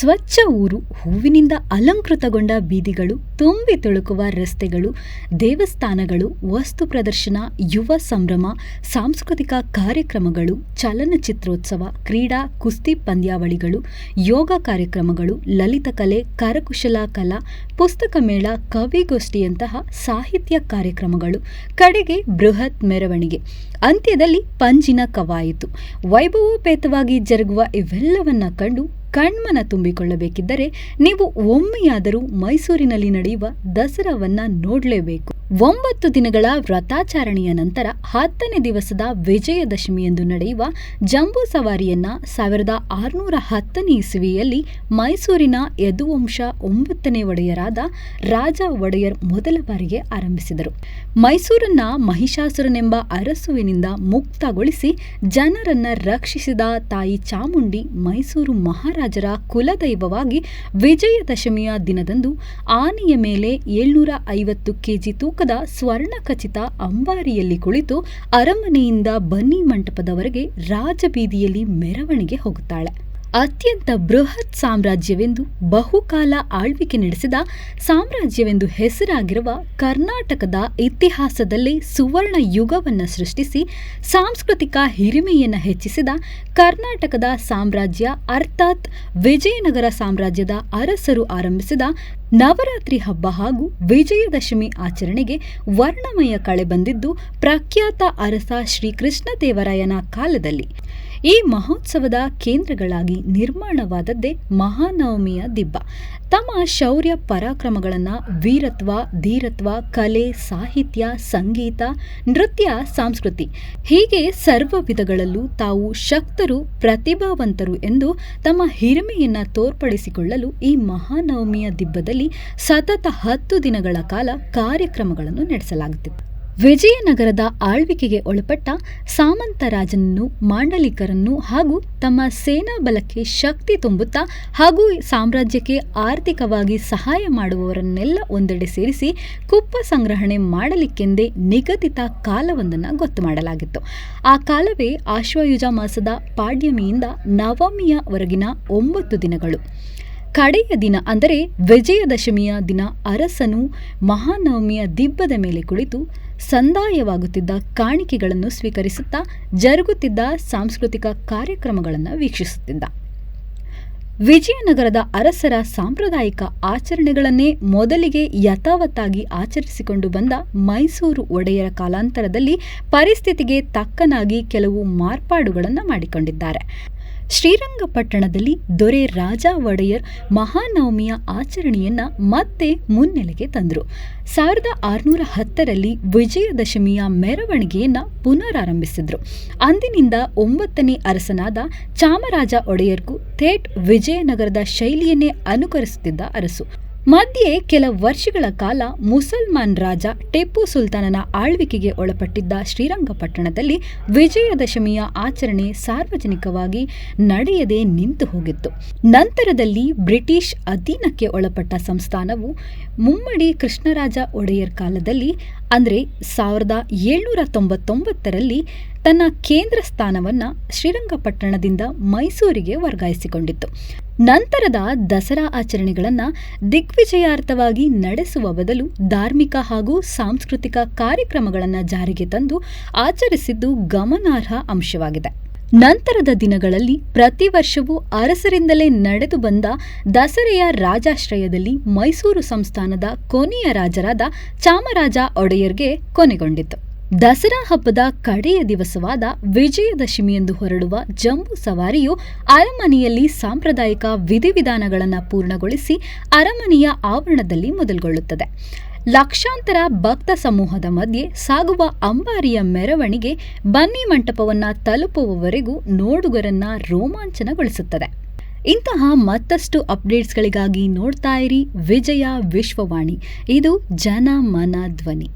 ಸ್ವಚ್ಛ ಊರು, ಹೂವಿನಿಂದ ಅಲಂಕೃತಗೊಂಡ ಬೀದಿಗಳು, ತುಂಬಿ ತುಳುಕುವ ರಸ್ತೆಗಳು, ದೇವಸ್ಥಾನಗಳು, ವಸ್ತು ಪ್ರದರ್ಶನ, ಯುವ ಸಂಭ್ರಮ, ಸಾಂಸ್ಕೃತಿಕ ಕಾರ್ಯಕ್ರಮಗಳು, ಚಲನಚಿತ್ರೋತ್ಸವ, ಕ್ರೀಡಾ, ಕುಸ್ತಿ ಪಂದ್ಯಾವಳಿಗಳು, ಯೋಗ ಕಾರ್ಯಕ್ರಮಗಳು, ಲಲಿತ ಕಲೆ, ಕರಕುಶಲ ಕಲಾ, ಪುಸ್ತಕ ಮೇಳ, ಕವಿಗೋಷ್ಠಿಯಂತಹ ಸಾಹಿತ್ಯ ಕಾರ್ಯಕ್ರಮಗಳು, ಕಡೆಗೆ ಬೃಹತ್ ಮೆರವಣಿಗೆ. ಅಂತ್ಯದಲ್ಲಿ ಪಂಜಿನ ಕವಾಯಿತು. ವೈಭವೋಪೇತವಾಗಿ ಜರುಗುವ ಇವೆಲ್ಲವನ್ನ ಕಂಡು ಕಣ್ಮನ ತುಂಬಿಕೊಳ್ಳಬೇಕಿದ್ದರೆ ನೀವು ಒಮ್ಮೆಯಾದರೂ ಮೈಸೂರಿನಲ್ಲಿ ನಡೆಯುವ ದಸರಾವನ್ನು ನೋಡಲೇಬೇಕು. ಒಂಬತ್ತು ದಿನಗಳ ವ್ರತಾಚರಣೆಯ ನಂತರ ಹತ್ತನೇ ದಿವಸದ ವಿಜಯದಶಮಿಯಂದು ನಡೆಯುವ ಜಂಬೂ ಸವಾರಿಯನ್ನ ಸಾವಿರದ ಆರುನೂರ ಹತ್ತನೇ ಇಸುವಿಯಲ್ಲಿ ಮೈಸೂರಿನ ಯದುವಂಶ ಒಂಬತ್ತನೇ ಒಡೆಯರಾದ ರಾಜ ಒಡೆಯರ್ ಮೊದಲ ಬಾರಿಗೆ ಆರಂಭಿಸಿದರು. ಮೈಸೂರನ್ನ ಮಹಿಷಾಸುರನೆಂಬ ಅರಸುವಿನಿಂದ ಮುಕ್ತಗೊಳಿಸಿ ಜನರನ್ನ ರಕ್ಷಿಸಿದ ತಾಯಿ ಚಾಮುಂಡಿ ಮೈಸೂರು ಮಹಾರಾಜರ ಕುಲದೈವವಾಗಿ ವಿಜಯದಶಮಿಯ ದಿನದಂದು ಆನೆಯ ಮೇಲೆ ಏಳ್ನೂರ ಐವತ್ತು ಕೆಜಿ ತೂಕದ ಸ್ವರ್ಣಖಚಿತ ಅಂಬಾರಿಯಲ್ಲಿ ಕುಳಿತು ಅರಮನೆಯಿಂದ ಬನ್ನಿ ಮಂಟಪದವರೆಗೆ ರಾಜಬೀದಿಯಲ್ಲಿ ಮೆರವಣಿಗೆ ಹೋಗುತ್ತಾಳೆ. ಅತ್ಯಂತ ಬೃಹತ್ ಸಾಮ್ರಾಜ್ಯವೆಂದು ಬಹುಕಾಲ ಆಳ್ವಿಕೆ ನಡೆಸಿದ ಸಾಮ್ರಾಜ್ಯವೆಂದು ಹೆಸರಾಗಿರುವ ಕರ್ನಾಟಕದ ಇತಿಹಾಸದಲ್ಲಿ ಸುವರ್ಣ ಯುಗವನ್ನು ಸೃಷ್ಟಿಸಿ ಸಾಂಸ್ಕೃತಿಕ ಹಿರಿಮೆಯನ್ನು ಹೆಚ್ಚಿಸಿದ ಕರ್ನಾಟಕದ ಸಾಮ್ರಾಜ್ಯ, ಅರ್ಥಾತ್ ವಿಜಯನಗರ ಸಾಮ್ರಾಜ್ಯದ ಅರಸರು ಆರಂಭಿಸಿದ ನವರಾತ್ರಿ ಹಬ್ಬ ಹಾಗೂ ವಿಜಯದಶಮಿ ಆಚರಣೆಗೆ ವರ್ಣಮಯ ಕಳೆ ಬಂದಿದ್ದು, ಪ್ರಖ್ಯಾತ ಅರಸ ಶ್ರೀ ಕೃಷ್ಣದೇವರಾಯನ ಕಾಲದಲ್ಲಿ. ಈ ಮಹೋತ್ಸವದ ಕೇಂದ್ರಗಳಾಗಿ ನಿರ್ಮಾಣವಾದದ್ದೇ ಮಹಾನವಮಿಯ ದಿಬ್ಬ. ತಮ್ಮ ಶೌರ್ಯ ಪರಾಕ್ರಮಗಳನ್ನು ವೀರತ್ವ, ಧೀರತ್ವ, ಕಲೆ, ಸಾಹಿತ್ಯ, ಸಂಗೀತ, ನೃತ್ಯ, ಸಂಸ್ಕೃತಿ ಹೀಗೆ ಸರ್ವ ವಿಧಗಳಲ್ಲೂ ತಾವು ಶಕ್ತರು, ಪ್ರತಿಭಾವಂತರು ಎಂದು ತಮ್ಮ ಹಿರಿಮೆಯನ್ನು ತೋರ್ಪಡಿಸಿಕೊಳ್ಳಲು ಈ ಮಹಾನವಮಿಯ ದಿಬ್ಬದಲ್ಲಿ ಸತತ ಹತ್ತು ದಿನಗಳ ಕಾಲ ಕಾರ್ಯಕ್ರಮಗಳನ್ನು ನಡೆಸಲಾಗುತ್ತಿತ್ತು. ವಿಜಯನಗರದ ಆಳ್ವಿಕೆಗೆ ಒಳಪಟ್ಟ ಸಾಮಂತರಾಜನನ್ನು ಮಾಂಡಲಿಕರನ್ನು ಹಾಗೂ ತಮ್ಮ ಸೇನಾ ಬಲಕ್ಕೆ ಶಕ್ತಿ ತುಂಬುತ್ತಾ ಹಾಗೂ ಸಾಮ್ರಾಜ್ಯಕ್ಕೆ ಆರ್ಥಿಕವಾಗಿ ಸಹಾಯ ಮಾಡುವವರನ್ನೆಲ್ಲ ಒಂದೆಡೆ ಸೇರಿಸಿ ಕುಪ್ಪ ಸಂಗ್ರಹಣೆ ಮಾಡಲಿಕ್ಕೆಂದೇ ನಿಗದಿತ ಕಾಲವೊಂದನ್ನು ಗೊತ್ತು ಮಾಡಲಾಗಿತ್ತು. ಆ ಕಾಲವೇ ಆಶ್ವಯುಜ ಮಾಸದ ಪಾಡ್ಯಮಿಯಿಂದ ನವಮಿಯವರೆಗಿನ ಒಂಬತ್ತು ದಿನಗಳು. ಕಡೆಯ ದಿನ ಅಂದರೆ ವಿಜಯದಶಮಿಯ ದಿನ ಅರಸನು ಮಹಾನವಮಿಯ ದಿಬ್ಬದ ಮೇಲೆ ಕುಳಿತು ಸಂದಾಯವಾಗುತ್ತಿದ್ದ ಕಾಣಿಕೆಗಳನ್ನು ಸ್ವೀಕರಿಸುತ್ತಾ ಜರುಗುತ್ತಿದ್ದ ಸಾಂಸ್ಕೃತಿಕ ಕಾರ್ಯಕ್ರಮಗಳನ್ನು ವೀಕ್ಷಿಸುತ್ತಿದ್ದ. ವಿಜಯನಗರದ ಅರಸರ ಸಾಂಪ್ರದಾಯಿಕ ಆಚರಣೆಗಳನ್ನೇ ಮೊದಲಿಗೆ ಯಥಾವತ್ತಾಗಿ ಆಚರಿಸಿಕೊಂಡು ಬಂದ ಮೈಸೂರು ಒಡೆಯರ ಕಾಲಾಂತರದಲ್ಲಿ ಪರಿಸ್ಥಿತಿಗೆ ತಕ್ಕನಾಗಿ ಕೆಲವು ಮಾರ್ಪಾಡುಗಳನ್ನು ಮಾಡಿಕೊಂಡಿದ್ದಾರೆ. ಶ್ರೀರಂಗಪಟ್ಟಣದಲ್ಲಿ ದೊರೆ ರಾಜ ಒಡೆಯರ್ ಮಹಾನವಮಿಯ ಆಚರಣೆಯನ್ನು ಮತ್ತೆ ಮುನ್ನೆಲೆಗೆ ತಂದರು. ಸಾವಿರದ ಆರುನೂರ ಹತ್ತರಲ್ಲಿ ವಿಜಯದಶಮಿಯ ಮೆರವಣಿಗೆಯನ್ನು ಪುನರಾರಂಭಿಸಿದರು. ಅಂದಿನಿಂದ ಒಂಬತ್ತನೇ ಅರಸನಾದ ಚಾಮರಾಜ ಒಡೆಯರ್ಗೂ ಥೇಟ್ ವಿಜಯನಗರದ ಶೈಲಿಯನ್ನೇ ಅನುಕರಿಸುತ್ತಿದ್ದ ಅರಸು. ಮಧ್ಯೆ ಕೆಲ ವರ್ಷಗಳ ಕಾಲ ಮುಸಲ್ಮಾನ್ ರಾಜ ಟಿಪ್ಪು ಸುಲ್ತಾನನ ಆಳ್ವಿಕೆಗೆ ಒಳಪಟ್ಟಿದ್ದ ಶ್ರೀರಂಗಪಟ್ಟಣದಲ್ಲಿ ವಿಜಯದಶಮಿಯ ಆಚರಣೆ ಸಾರ್ವಜನಿಕವಾಗಿ ನಡೆಯದೆ ನಿಂತು ಹೋಗಿತ್ತು. ನಂತರದಲ್ಲಿ ಬ್ರಿಟಿಷ್ ಅಧೀನಕ್ಕೆ ಒಳಪಟ್ಟ ಸಂಸ್ಥಾನವು ಮುಮ್ಮಡಿ ಕೃಷ್ಣರಾಜ ಒಡೆಯರ್ ಕಾಲದಲ್ಲಿ ಅಂದರೆ ಸಾವಿರದ ಏಳ್ನೂರ ತೊಂಬತ್ತೊಂಬತ್ತರಲ್ಲಿ ತನ್ನ ಕೇಂದ್ರ ಸ್ಥಾನವನ್ನು ಶ್ರೀರಂಗಪಟ್ಟಣದಿಂದ ಮೈಸೂರಿಗೆ ವರ್ಗಾಯಿಸಿಕೊಂಡಿತ್ತು. ನಂತರದ ದಸರಾ ಆಚರಣೆಗಳನ್ನು ದಿಗ್ವಿಜಯಾರ್ಥವಾಗಿ ನಡೆಸುವ ಬದಲು ಧಾರ್ಮಿಕ ಹಾಗೂ ಸಾಂಸ್ಕೃತಿಕ ಕಾರ್ಯಕ್ರಮಗಳನ್ನು ಜಾರಿಗೆ ತಂದು ಆಚರಿಸಿದ್ದು ಗಮನಾರ್ಹ ಅಂಶವಾಗಿದೆ. ನಂತರದ ದಿನಗಳಲ್ಲಿ ಪ್ರತಿ ವರ್ಷವೂ ಅರಸರಿಂದಲೇ ನಡೆದು ಬಂದ ದಸರೆಯ ರಾಜಾಶ್ರಯದಲ್ಲಿ ಮೈಸೂರು ಸಂಸ್ಥಾನದ ಕೊನೆಯ ರಾಜರಾದ ಚಾಮರಾಜ ಒಡೆಯರ್ಗೆ ಕೊನೆಗೊಂಡಿತು. ದಸರಾ ಹಬ್ಬದ ಕಡೆಯ ದಿವಸವಾದ ವಿಜಯದಶಮಿಯಂದು ಹೊರಡುವ ಜಂಬೂ ಸವಾರಿಯು ಅರಮನೆಯಲ್ಲಿ ಸಾಂಪ್ರದಾಯಿಕ ವಿಧಿವಿಧಾನಗಳನ್ನು ಪೂರ್ಣಗೊಳಿಸಿ ಅರಮನೆಯ ಆವರಣದಲ್ಲಿ ಮೊದಲುಗೊಳ್ಳುತ್ತದೆ. ಲಕ್ಷಾಂತರ ಭಕ್ತ ಸಮೂಹದ ಮಧ್ಯೆ ಸಾಗುವ ಅಂಬಾರಿಯ ಮೆರವಣಿಗೆ ಬನ್ನಿ ಮಂಟಪವನ್ನ ತಲುಪುವವರೆಗೂ ನೋಡುಗರನ್ನ ರೋಮಾಂಚನಗೊಳಿಸುತ್ತದೆ. ಇಂತಹ ಮತ್ತಷ್ಟು ಅಪ್ಡೇಟ್ಸ್ಗಳಿಗಾಗಿ ನೋಡ್ತಾ ಇರಿ ವಿಜಯ ವಿಶ್ವವಾಣಿ. ಇದು ಜನ ಮನ ಧ್ವನಿ.